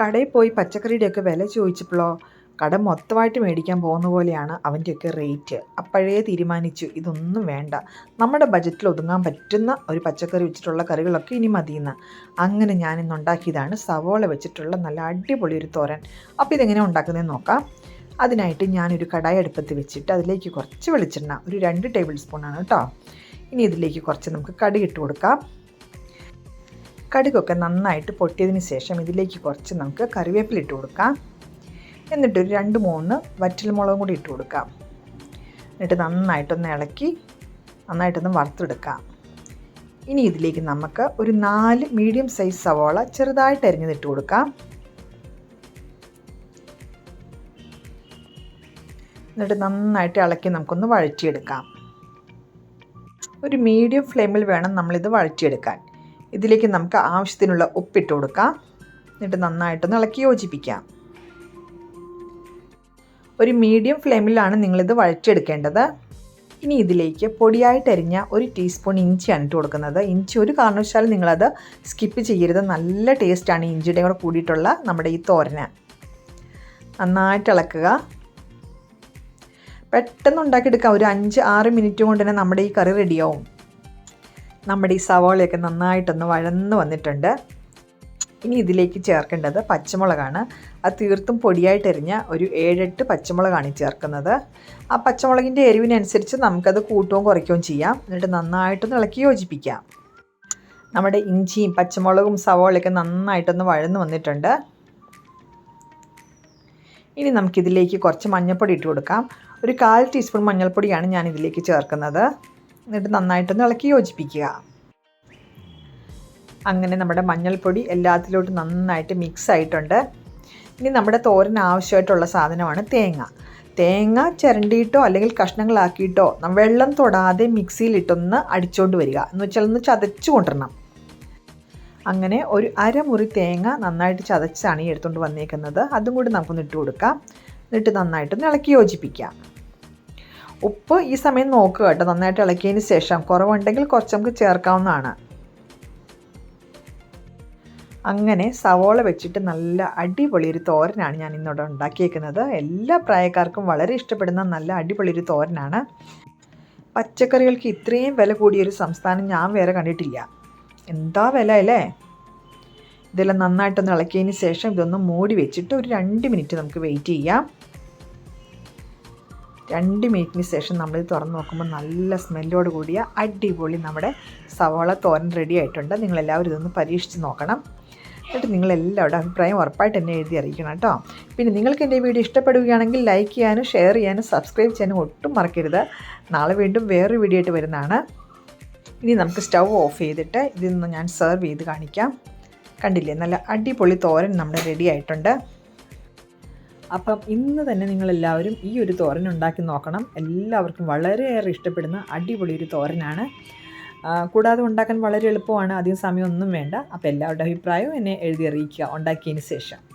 കടയിൽ പോയി പച്ചക്കറിയുടെയൊക്കെ വില ചോദിച്ചപ്പോഴോ കട മൊത്തമായിട്ട് മേടിക്കാൻ പോകുന്ന പോലെയാണ് അവന്റെയൊക്കെ റേറ്റ്. അപ്പോഴേ തീരുമാനിച്ചു ഇതൊന്നും വേണ്ട. നമ്മുടെ ബജറ്റിൽ ഒതുങ്ങാൻ പറ്റുന്ന ഒരു പച്ചക്കറി വെച്ചിട്ടുള്ള കറികളൊക്കെ ഇനി മതിയെന്ന്. അങ്ങനെ ഞാനിന്ന് ഉണ്ടാക്കിയതാണ് സവോള വെച്ചിട്ടുള്ള നല്ല അടിപൊളി ഒരു തോരൻ. അപ്പോൾ ഇതെങ്ങനെ ഉണ്ടാക്കുന്നതെന്ന് നോക്കാം. അതിനായിട്ട് ഞാനൊരു കടായി അടുപ്പത്ത് വെച്ചിട്ട് അതിലേക്ക് കുറച്ച് വെളിച്ചെണ്ണ ഒരു രണ്ട് ടേബിൾ സ്പൂണാണ് കേട്ടോ. ഇനി ഇതിലേക്ക് കുറച്ച് നമുക്ക് കടി ഇട്ട് കൊടുക്കാം. കടുകൊക്കെ നന്നായിട്ട് പൊട്ടിയതിന് ശേഷം ഇതിലേക്ക് കുറച്ച് നമുക്ക് കറിവേപ്പില ഇട്ട് കൊടുക്കാം. എന്നിട്ടൊരു രണ്ട് മൂന്ന് വറ്റൽമുളകും കൂടി ഇട്ട് കൊടുക്കാം. എന്നിട്ട് നന്നായിട്ടൊന്ന് ഇളക്കി നന്നായിട്ടൊന്ന് വറുത്തെടുക്കാം. ഇനി ഇതിലേക്ക് നമുക്ക് ഒരു നാല് മീഡിയം സൈസ് സവോള ചെറുതായിട്ട് അരിഞ്ഞതിട്ട് കൊടുക്കാം. എന്നിട്ട് നന്നായിട്ട് ഇളക്കി നമുക്കൊന്ന് വഴറ്റിയെടുക്കാം. ഒരു മീഡിയം ഫ്ലെയിമിൽ വേണം നമ്മളിത് വഴറ്റിയെടുക്കാൻ. ഇതിലേക്ക് നമുക്ക് ആവശ്യത്തിനുള്ള ഉപ്പിട്ട് കൊടുക്കാം. എന്നിട്ട് നന്നായിട്ടൊന്ന് ഇളക്കി യോജിപ്പിക്കാം. ഒരു മീഡിയം ഫ്ലെയിമിലാണ് നിങ്ങളിത് വഴച്ചെടുക്കേണ്ടത് ഇനി ഇതിലേക്ക് പൊടിയായിട്ട് അരിഞ്ഞ ഒരു ടീസ്പൂൺ ഇഞ്ചിയാണ് ഇട്ട് കൊടുക്കുന്നത്. ഇഞ്ചി ഒരു കാരണവശാലും നിങ്ങളത് സ്കിപ്പ് ചെയ്യരുത്. നല്ല ടേസ്റ്റാണ് ഇഞ്ചിയുടെ കൂടെ കൂടിയിട്ടുള്ള നമ്മുടെ ഈ തോരന്. നന്നായിട്ട് ഇളക്കുക. പെട്ടെന്ന് ഉണ്ടാക്കിയെടുക്കാം. ഒരു അഞ്ച് ആറ് മിനിറ്റ് കൊണ്ട് തന്നെ നമ്മുടെ ഈ കറി റെഡിയാവും നമ്മുടെ ഈ സവാളയൊക്കെ നന്നായിട്ടൊന്ന് വഴന്ന് വന്നിട്ടുണ്ട്. ഇനി ഇതിലേക്ക് ചേർക്കേണ്ടത് പച്ചമുളകാണ്. അത് തീർത്തും പൊടിയായിട്ട് എറിഞ്ഞ ഒരു ഏഴെട്ട് പച്ചമുളകാണ് ഈ ചേർക്കുന്നത്. ആ പച്ചമുളകിന്റെ എരിവിനനുസരിച്ച് നമുക്കത് കൂട്ടുകയും കുറയ്ക്കുകയും ചെയ്യാം. എന്നിട്ട് നന്നായിട്ടൊന്ന് ഇളക്കി യോജിപ്പിക്കാം. നമ്മുടെ ഇഞ്ചിയും പച്ചമുളകും സവാളയൊക്കെ നന്നായിട്ടൊന്ന് വഴന്ന് വന്നിട്ടുണ്ട്. ഇനി നമുക്കിതിലേക്ക് കുറച്ച് മഞ്ഞൾപ്പൊടി ഇട്ട് കൊടുക്കാം. ഒരു കാൽ ടീസ്പൂൺ മഞ്ഞൾപ്പൊടിയാണ് ഞാൻ ഇതിലേക്ക് ചേർക്കുന്നത്. എന്നിട്ട് നന്നായിട്ടൊന്ന് ഇളക്കി യോജിപ്പിക്കുക. അങ്ങനെ നമ്മുടെ മഞ്ഞൾപ്പൊടി എല്ലാത്തിലോട്ടും നന്നായിട്ട് മിക്സ് ആയിട്ടുണ്ട്. ഇനി നമ്മുടെ തോരന് ആവശ്യമായിട്ടുള്ള സാധനമാണ് തേങ്ങ. തേങ്ങ ചിരണ്ടിയിട്ടോ അല്ലെങ്കിൽ കഷ്ണങ്ങളാക്കിയിട്ടോ വെള്ളം തൊടാതെ മിക്സിയിലിട്ടൊന്ന് അടിച്ചുകൊണ്ട് വരിക. എന്ന് വെച്ചാൽ ഒന്ന് ചതച്ചു കൊണ്ടിരണം അങ്ങനെ ഒരു അരമുറി തേങ്ങ നന്നായിട്ട് ചതച്ചാണ് ഈ എടുത്തുകൊണ്ട് വന്നേക്കുന്നത്. അതും കൂടി നമുക്കൊന്ന് ഇട്ട് കൊടുക്കാം. എന്നിട്ട് നന്നായിട്ടൊന്ന് ഇളക്കി യോജിപ്പിക്കാം. ഉപ്പ് ഈ സമയം നോക്കുക കേട്ടോ. നന്നായിട്ട് ഇളക്കിയതിന് ശേഷം. കുറവുണ്ടെങ്കിൽ കുറച്ച് നമുക്ക് ചേർക്കാവുന്നതാണ്. അങ്ങനെ സവോള വെച്ചിട്ട് നല്ല അടിപൊളി ഒരു തോരനാണ് ഞാൻ ഇന്നിവിടെ ഉണ്ടാക്കിയേക്കുന്നത്. എല്ലാ പ്രായക്കാർക്കും വളരെ ഇഷ്ടപ്പെടുന്ന നല്ല അടിപൊളി ഒരു തോരനാണ്. പച്ചക്കറികൾക്ക് ഇത്രയും വില കൂടിയൊരു സംസ്ഥാനം ഞാൻ വേറെ കണ്ടിട്ടില്ല. എന്താ വില അല്ലേ? ഇതെല്ലാം നന്നായിട്ടൊന്ന് ഇളക്കിയതിന് ശേഷം ഇതൊന്ന് മൂടി വെച്ചിട്ട് ഒരു രണ്ട് മിനിറ്റ് നമുക്ക് വെയിറ്റ് ചെയ്യാം. രണ്ട് മിനിറ്റിന് ശേഷം നമ്മളിത് തുറന്ന് നോക്കുമ്പോൾ നല്ല സ്മെല്ലോട് കൂടിയ അടിപൊളി നമ്മുടെ സവാള തോരൻ റെഡി ആയിട്ടുണ്ട്. നിങ്ങളെല്ലാവരും ഇതൊന്ന് പരീക്ഷിച്ച് നോക്കണം. എന്നിട്ട് നിങ്ങളെല്ലാവരുടെ അഭിപ്രായം ഉറപ്പായിട്ട് എന്നെ എഴുതി അറിയിക്കണം കേട്ടോ. പിന്നെ നിങ്ങൾക്ക് എന്റെ വീഡിയോ ഇഷ്ടപ്പെടുകയാണെങ്കിൽ ലൈക്ക് ചെയ്യാനും ഷെയർ ചെയ്യാനും സബ്സ്ക്രൈബ് ചെയ്യാനും ഒട്ടും മറക്കരുത്. നാളെ വീണ്ടും വേറൊരു വീഡിയോ ആയിട്ട് വരുന്നതാണ്. ഇനി നമുക്ക് സ്റ്റൗ ഓഫ് ചെയ്തിട്ട് ഇതിൽ നിന്ന് ഞാൻ സെർവ് ചെയ്ത് കാണിക്കാം. കണ്ടില്ലേ? നല്ല അടിപൊളി തോരൻ നമ്മുടെ റെഡി ആയിട്ടുണ്ട്. അപ്പം ഇന്ന് തന്നെ നിങ്ങളെല്ലാവരും ഈ ഒരു തോരൻ ഉണ്ടാക്കി നോക്കണം. എല്ലാവർക്കും വളരെയേറെ ഇഷ്ടപ്പെടുന്ന അടിപൊളി ഒരു തോരനാണ്. കൂടാതെ ഉണ്ടാക്കാൻ വളരെ എളുപ്പമാണ്. അധികം സമയമൊന്നും വേണ്ട. അപ്പോൾ എല്ലാവരുടെ അഭിപ്രായവും എന്നെ എഴുതി അറിയിക്കുക. ഉണ്ടാക്കിയതിന് ശേഷം.